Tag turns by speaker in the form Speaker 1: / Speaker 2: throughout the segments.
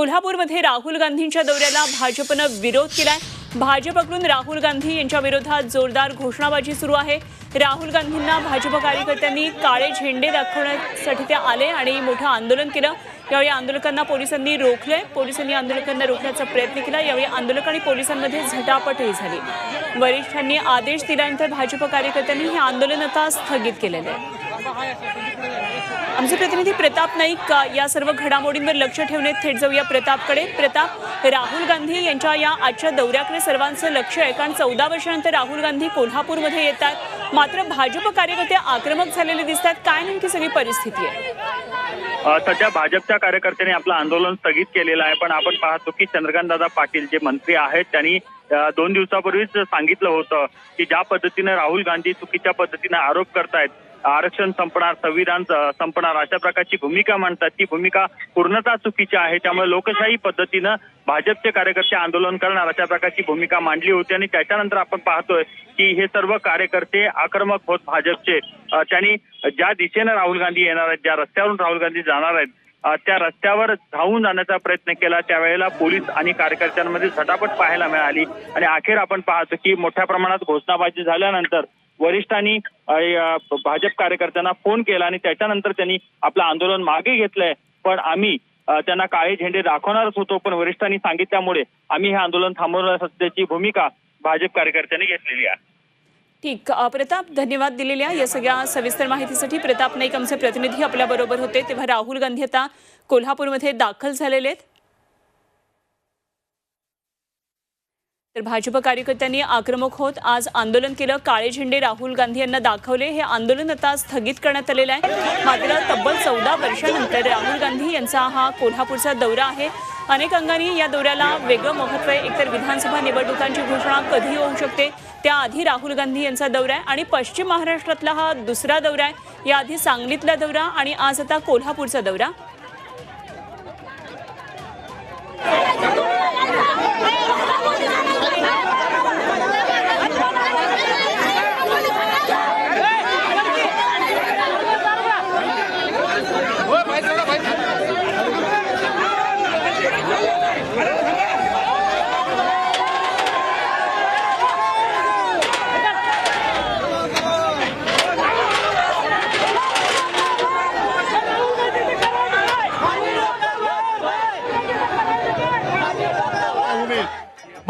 Speaker 1: कोल्हापूरमध्ये राहुल गांधींच्या दौऱ्याला भाजपनं विरोध केलाय. भाजपकडून राहुल गांधी यांच्या विरोधात जोरदार घोषणाबाजी सुरू आहे. राहुल गांधींना भाजप कार्यकर्त्यांनी काळे झेंडे दाखवण्यासाठी ते आले आणि मोठं आंदोलन केलं. यावेळी आंदोलकांना पोलिसांनी रोखले पोलिसांनी आंदोलकांना रोखण्याचा प्रयत्न केला. यावेळी आंदोलक आणि पोलिसांमध्ये झटापटही झाली. वरिष्ठांनी आदेश दिल्यानंतर भाजप कार्यकर्त्यांनी हे आंदोलन आता स्थगित केलेलं आहे. आमचे प्रतिनिधी प्रताप नाईक या सर्व घडामोडींवर लक्ष ठेवणे थेट जाऊया प्रतापकडे. प्रताप राहुल गांधी यांच्या या आजच्या दौऱ्याकडे सर्वांचं लक्ष आहे कारण चौदा वर्षानंतर राहुल गांधी कोल्हापूरमध्ये येतात. मात्र भाजप कार्यकर्ते आक्रमक झालेले दिसतात. काय नेमकी सगळी परिस्थिती आहे?
Speaker 2: सध्या भाजपच्या कार्यकर्त्यांनी आपलं आंदोलन स्थगित केलेलं आहे पण आपण पाहतो की चंद्रकांतदादा पाटील जे मंत्री आहेत त्यांनी दोन दिवसापूर्वीच सांगितलं होतं की ज्या पद्धतीनं राहुल गांधी चुकीच्या पद्धतीनं आरोप करतायत आरक्षण संपणार संविधान संपणार अशा प्रकारची भूमिका मांडतात. ती भूमिका पूर्णतः चुकीची आहे. त्यामुळे लोकशाही पद्धतीनं भाजपचे कार्यकर्ते आंदोलन करणार अशा प्रकारची भूमिका मांडली होती. आणि त्याच्यानंतर आपण पाहतोय की हे सर्व कार्यकर्ते आक्रमक होत भाजपचे. त्यांनी ज्या दिशेनं राहुल गांधी येणार आहेत ज्या रस्त्यावरून राहुल गांधी जाणार आहेत त्या रस्त्यावर धावून जाण्याचा प्रयत्न केला. त्यावेळेला पोलीस आणि कार्यकर्त्यांमध्ये झटापट पाहायला मिळाली. आणि अखेर आपण पाहतो की मोठ्या प्रमाणात घोषणाबाजी झाल्यानंतर वरिष्ठांनी भाजप कार्यकर्त्यांना फोन केला आणि त्याच्यानंतर त्यांनी आपलं आंदोलन मागे घेतलंय. पण आम्ही त्यांना काळे झेंडे दाखवणारच होतो पण वरिष्ठांनी सांगितल्यामुळे आम्ही हे आंदोलन थांबवणार असल्याची भूमिका भाजप कार्यकर्त्यांनी घेतलेली आहे.
Speaker 1: ठीक. प्रताप धन्यवाद दिलेल्या या सगळ्या सविस्तर माहितीसाठी. प्रताप नाईक आमचे प्रतिनिधी आपल्या बरोबर होते. तेव्हा राहुल गांधी आता कोल्हापूरमध्ये दाखल झालेले आहेत. तर भाजप कार्यकर्त्यांनी आक्रमक होत आज आंदोलन केलं. काळे झेंडे राहुल गांधी यांना दाखवले. हे आंदोलन आता स्थगित करण्यात आलेलं आहे. मात्र तब्बल चौदा वर्षानंतर राहुल गांधी यांचा हा कोल्हापूरचा दौरा आहे. अनेक अंगांनी या दौऱ्याला वेगळं महत्त्व आहे. एकतर विधानसभा निवडणुकांची घोषणा कधी होऊ शकते. त्याआधी राहुल गांधी यांचा दौरा आहे आणि पश्चिम महाराष्ट्रातला हा दुसरा दौरा आहे. याआधी सांगलीतला दौरा आणि आज आता कोल्हापूरचा दौरा.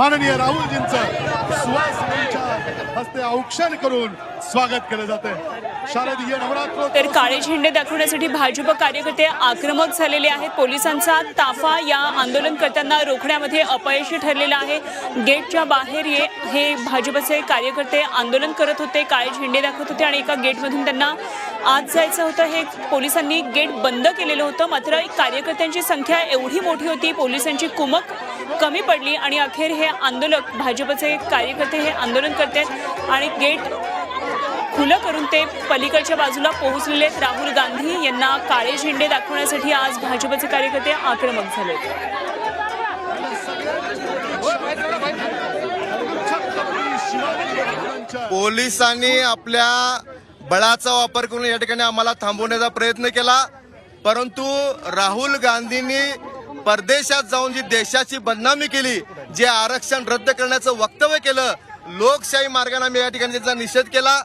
Speaker 3: माननीय राहुलजींचं सुवासिनींच्या हस्ते औक्षण करून स्वागत केलं जातंय. शारदीय नवरात्र
Speaker 1: तर काळे झेंडे दाखवण्यासाठी भाजप कार्यकर्ते आक्रमक झालेले आहेत. पोलिसांचा ताफा या आंदोलनकर्त्यांना रोखण्यामध्ये अपयशी ठरलेला आहे. गेटच्या बाहेर ये हे भाजपचे कार्यकर्ते आंदोलन करत होते काळे झेंडे दाखवत होते आणि एका गेटमधून त्यांना आत जायचं होतं. हे पोलिसांनी गेट बंद केलेलं होतं. मात्र कार्यकर्त्यांची संख्या एवढी मोठी होती पोलिसांची कुमक कमी पडली आणि अखेर हे आंदोलक भाजपचे कार्यकर्ते हे आंदोलन करतात आणि गेट खुलं करून ते पलीकडच्या बाजूला पोहोचलेले आहेत. राहुल गांधी यांना काळे झेंडे दाखवण्यासाठी आज भाजपचे कार्यकर्ते आक्रमक झाले.
Speaker 4: पोलिसांनी आपल्या बळाचा वापर करून या ठिकाणी आम्हाला थांबवण्याचा प्रयत्न केला परंतु राहुल गांधींनी परदेशात जाऊन जी देशाची बदनामी केली जे आरक्षण रद्द करण्याचं वक्तव्य केलं लोकशाही मार्गाने आम्ही या ठिकाणी त्यांचा निषेध केला.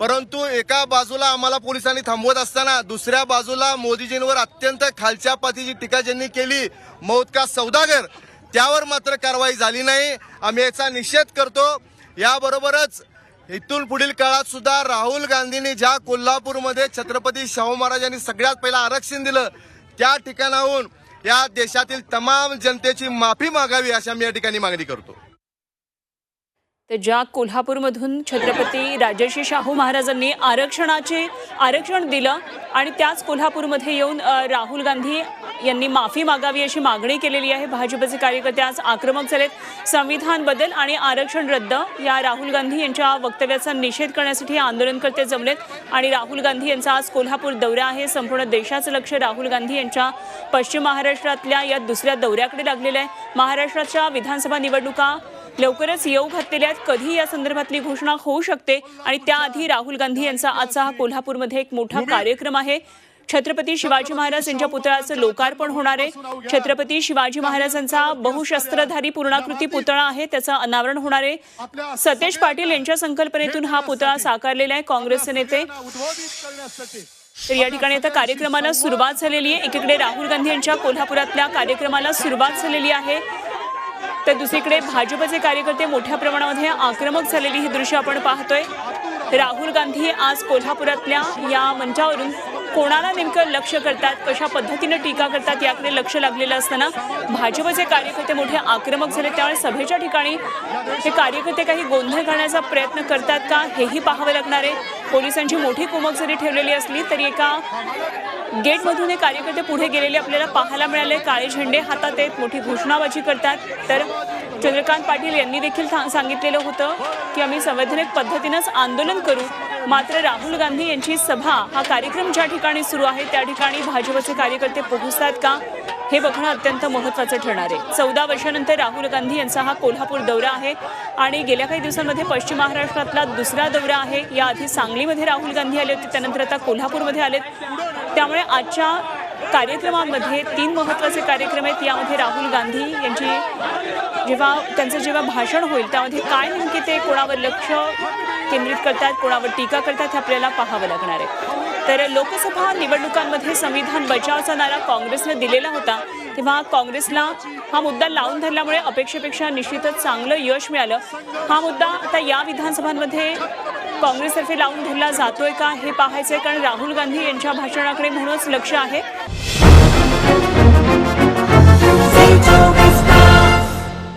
Speaker 4: परंतु एका बाजूला आम्हाला पोलिसांनी थांबवत असताना दुसऱ्या बाजूला मोदीजींवर अत्यंत खालच्या पातीची टीका ज्यांनी केली मौत का सौदागर त्यावर मात्र कारवाई झाली नाही. आम्ही याचा निषेध करतो. याबरोबरच इथून पुढील काळात सुद्धा राहुल गांधींनी ज्या कोल्हापूरमध्ये छत्रपती शाहू महाराजांनी सगळ्यात पहिलं आरक्षण दिलं त्या ठिकाणाहून या देशातील तमाम जनतेची माफी मागावी अशा मी या ठिकाणी मागणी करतो.
Speaker 1: तर ज्या कोल्हापूरमधून छत्रपती राजर्षी शाहू महाराजांनी आरक्षणाचे आरक्षण दिलं आणि त्याच कोल्हापूरमध्ये येऊन राहुल गांधी यांनी माफी मागावी अशी मागणी केलेली आहे. भाजपचे कार्यकर्ते आज आक्रमक झालेत. संविधान बदल आणि आरक्षण रद्द या राहुल गांधी यांच्या वक्तव्याचा निषेध करण्यासाठी हे आंदोलनकर्ते जमलेत. आणि राहुल गांधी यांचा आज कोल्हापूर दौरा आहे. संपूर्ण देशाचं लक्ष राहुल गांधी यांच्या पश्चिम महाराष्ट्रातल्या या दुसऱ्या दौऱ्याकडे लागलेलं आहे. महाराष्ट्राच्या विधानसभा निवडणुका लवकरच येऊ घातलेल्या कधी या संदर्भातली घोषणा होऊ शकते. आणि त्याआधी राहुल गांधी यांचा आजचा हा कोल्हापूरमध्ये एक मोठा कार्यक्रम आहे. छत्रपती शिवाजी महाराज यांच्या पुतळ्याचं लोकार्पण होणार आहे. छत्रपती शिवाजी महाराजांचा बहुशस्त्रधारी पूर्णाकृती पुतळा आहे. त्याचं अनावरण होणार आहे. सतेज पाटील यांच्या संकल्पनेतून हा पुतळा साकारलेला आहे काँग्रेसचे नेते. तर या ठिकाणी आता कार्यक्रमाला सुरुवात झालेली आहे. एकीकडे राहुल गांधी यांच्या कोल्हापुरातल्या कार्यक्रमाला सुरुवात झालेली आहे. तर दुसरीकडे भाजपचे कार्यकर्ते मोठ्या प्रमाणामध्ये आक्रमक झालेली ही दृश्य आपण पाहतोय. राहुल गांधी आज कोल्हापुरातल्या या मंचावरून कोणाला नेमकं लक्ष करतात कशा पद्धतीनं टीका करतात याकडे लक्ष लागलेलं असताना भाजपचे कार्यकर्ते मोठे आक्रमक झाले. त्यामुळे सभेच्या ठिकाणी हे कार्यकर्ते काही गोंधळ घालण्याचा प्रयत्न करतात का हेही पाहावं लागणार आहे. पोलिसांची मोठी कुमक जरी ठेवलेली असली तरी एका गेटमधून हे कार्यकर्ते पुढे गेलेले आपल्याला पाहायला मिळाले. काळे झेंडे हातात आहेत मोठी घोषणाबाजी करतात. तर चंद्रकांत पाटील यांनी देखील सांगितलेलं होतं की आम्ही संवैधानिक पद्धतीनंच आंदोलन करू. मात्र राहुल गांधी यांची सभा हा कार्यक्रम ज्या ठिकाणी सुरू आहे त्या ठिकाणी भाजपचे कार्यकर्ते पोहोचतात का? हे बघणं अत्यंत महत्त्वाचं ठरणार आहे. चौदा वर्षानंतर राहुल गांधी यांचा हा कोल्हापूर दौरा आहे आणि गेल्या काही दिवसांमध्ये पश्चिम महाराष्ट्रातला दुसरा दौरा आहे. याआधी सांगलीमध्ये राहुल गांधी आले होते त्यानंतर आता कोल्हापूरमध्ये आलेत. त्यामुळे आजच्या कार्यक्रमामध्ये तीन महत्त्वाचे कार्यक्रम आहेत. यामध्ये राहुल गांधी यांची जेव्हा त्यांचं जेव्हा भाषण होईल त्यामध्ये काय नेमके ते कोणावर लक्ष केंद्रित करतात कोणावर टीका करतात हे आपल्याला पाहावं लागणार आहे. तर लोकसभा निवडणुकांमध्ये संविधान बचावचा नारा काँग्रेसनं दिलेला होता. तेव्हा काँग्रेसला हा मुद्दा लावून धरल्यामुळे अपेक्षेपेक्षा निश्चितच चांगलं यश मिळालं. हा मुद्दा आता या विधानसभांमध्ये काँग्रेसतर्फे लावून धरला जातोय का हे पाहायचंय. कारण राहुल गांधी यांच्या भाषणाकडे म्हणूनच लक्ष आहे.